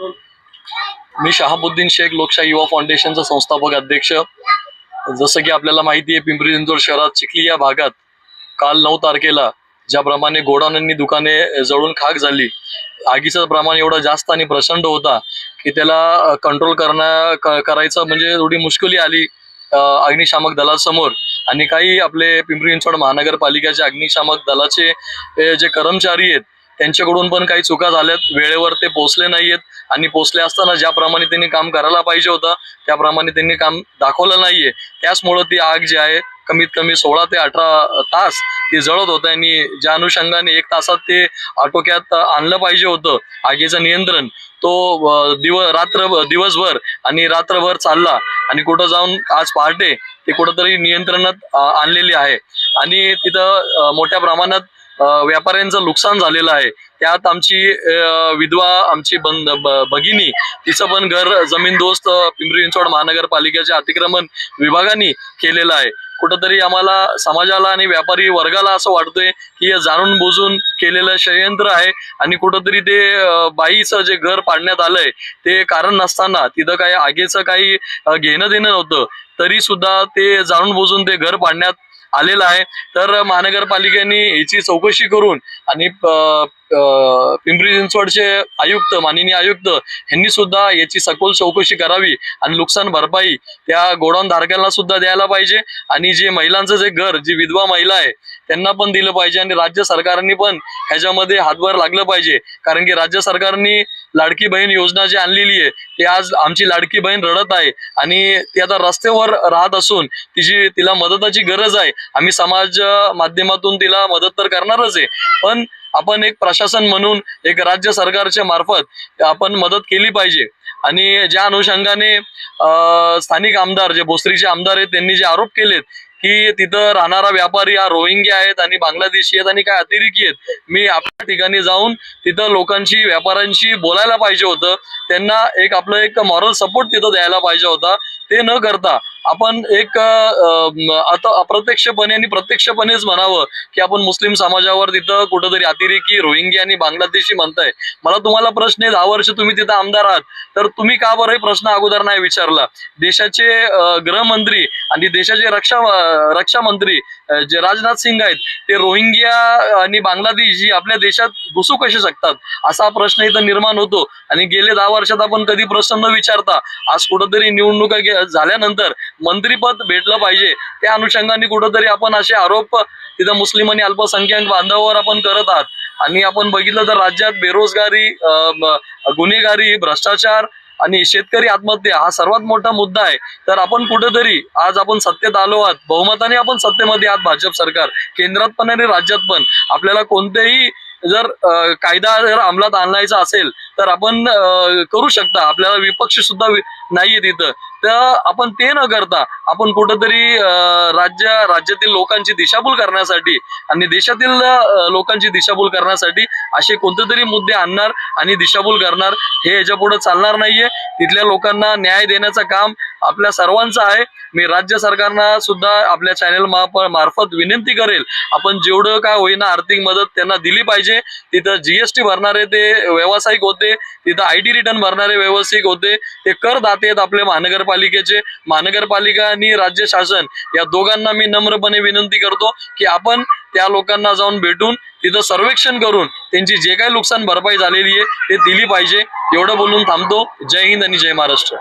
मी शहाबुद्दीन शेख लोकशाही युवा फाउंडेशनचा संस्थापक अध्यक्ष. जसं की आपल्याला माहिती आहे पिंपरी चिंचवड शहरात चिखली या भागात काल नऊ तारखेला ज्याप्रमाणे गोडाऊनांनी दुकाने जळून खाक झाली. आगीचं प्रमाण एवढं जास्त आणि प्रचंड होता की त्याला कंट्रोल करणं करायचं म्हणजे थोडी मुश्किली आली अग्निशामक दलासमोर. आणि काही आपले पिंपरी चिंचवड महानगरपालिकेचे अग्निशामक दलाचे जे कर्मचारी आहेत त्यांच्याकडून पण काही चुका झाल्यात. वेळेवर ते पोहोचले नाहीयेत. आणि पोहोचले असताना ज्याप्रमाणे त्यांनी काम करायला पाहिजे होतं त्याप्रमाणे त्यांनी काम दाखवलं नाहीये. त्याचमुळं ती आग जी आहे कमीत कमी सोळा ते अठरा तास ती जळत होतं आणि ज्या अनुषंगाने एक तासात ते आटोक्यात आणलं पाहिजे होतं आगीचं नियंत्रण. तो दिव रात्र दिवसभर आणि रात्रभर चालला आणि कुठं जाऊन आज पहाटे ते कुठंतरी नियंत्रणात आणलेली आहे. आणि तिथं मोठ्या प्रमाणात व्यापाऱ्यांचं नुकसान झालेलं आहे. त्यात आमची विधवा आमची बंद भगिनी तिचं पण घर जमीनदोस्त पिंपरी चिंचवड महानगरपालिकेच्या अतिक्रमण विभागाने केलेलं आहे. कुठंतरी आम्हाला समाजाला आणि व्यापारी वर्गाला असं वाटतंय की हे जाणून बुजून केलेलं षडयंत्र आहे आणि कुठंतरी ते बाईचं जे घर पाडण्यात आलंय ते कारण नसताना तिथं काही आगेचं काही घेणं देणं नव्हतं तरी सुद्धा ते जाणून बुजून ते घर पाडण्यात आलेला आहे. तर महानगरपालिकेने याची चौकशी करून आणि पिंपरी चिंचवडचे आयुक्त माननीय आयुक्त यांनी सुद्धा याची सखोल चौकशी करावी आणि नुकसान भरपाई त्या गोडाऊन धारकांना सुद्धा द्यायला पाहिजे. आणि जे महिलांचं जे घर जी विधवा महिला आहे त्यांना पण दिलं पाहिजे आणि राज्य सरकारने पण ह्याच्यामध्ये हातभार लागलं पाहिजे. कारण की राज्य सरकारने लाडकी बहीण योजना जी आणलेली आहे ती आज आमची लाडकी बहीण रडत आहे. आणि ती आता रस्त्यावर राहत असून तिची तिला मदताची गरज आहे. आम्ही समाज माध्यमातून तिला मदत तर करणारच आहे. पण आपण एक प्रशासन म्हणून एक राज्य सरकारच्या मार्फत आपण मदत केली पाहिजे. आणि ज्या अनुषंगाने स्थानिक आमदार जे भोसरीचे आमदार आहेत त्यांनी जे आरोप केलेत की तिथं राहणारा व्यापारी हा रोहिंग्या आहेत आणि बांगलादेशी आहेत आणि काय अतिरेकी आहेत मी आपल्या ठिकाणी जाऊन तिथं लोकांशी व्यापाऱ्यांशी बोलायला पाहिजे होतं. त्यांना एक आपलं एक मॉरल सपोर्ट तिथं द्यायला पाहिजे होता. ते न करता आपण एक आता अप्रत्यक्षपणे आणि प्रत्यक्षपणेच म्हणावं की आपण मुस्लिम समाजावर तिथं कुठंतरी अतिरेकी रोहिंगी आणि बांगलादेशी म्हणताय. मला तुम्हाला प्रश्न आहे दहा वर्ष तुम्ही तिथं आमदार आहात तर तुम्ही का बरं हे प्रश्न अगोदर नाही विचारला? देशाचे गृहमंत्री आणि देशाचे रक्षा रक्षा मंत्री जे राजनाथ सिंग आहेत ते रोहिंग्या आणि बांगलादेश जी आपल्या देशात घुसू कसे शकतात? असा प्रश्न इथं निर्माण होतो. आणि गेले दहा वर्षात आपण कधी प्रश्न न विचारता आज कुठंतरी निवडणुका झाल्यानंतर मंत्रीपद भेटलं पाहिजे. त्या अनुषंगाने कुठंतरी आपण असे आरोप तिथं मुस्लिम आणि अल्पसंख्याक बांधवावर आपण करत आहात. आणि आपण बघितलं तर राज्यात बेरोजगारी गुन्हेगारी भ्रष्टाचार आणि शेतकरी आत्महत्या हा सर्वात मोठा मुद्दा आहे. तर आपण कुठेतरी आज आपण सत्तेत आलो आहात. बहुमताने आपण सत्तेमध्ये आहात भाजप सरकार. केंद्रात पण आणि राज्यात पण. आपल्याला कोणतेही जर कायदा जर अंमलात आणायचा असेल तर आपण करू शकता. आपल्याला विपक्ष सुद्धा नाहीये तिथं. तर आपण ते न करता आपण कुठंतरी अं, राज्य राज्यातील लोकांची दिशाभूल करण्यासाठी आणि देशातील लोकांची दिशाभूल करण्यासाठी असे कोणते तरी मुद्दे आणणार आणि दिशाभूल करणार हे याच्यापुढे चालणार नाहीये. तिथल्या लोकांना न्याय देण्याचं काम आपल्या सर्वांचं आहे. मी राज्य सरकारना सुद्धा आपल्या चॅनेल मार्फत विनंती करेल. आपण जेवढं काय होईना आर्थिक मदत त्यांना दिली पाहिजे. तिथं जीएसटी भरणारे ते व्यावसायिक होते. तिथं आय टी रिटर्न भरणारे व्यावसायिक होते. ते करदाते आहेत आपले महानगरपालिकेचे. महानगरपालिका आणि राज्य शासन या दोघांना मी नम्रपणे विनंती करतो की आपण त्या लोकांना जाऊन भेटून तिथं सर्वेक्षण करून त्यांची जे काही नुकसान भरपाई झालेली आहे ते दिली पाहिजे. एवढं बोलून थांबतो. जय हिंद आणि जय महाराष्ट्र.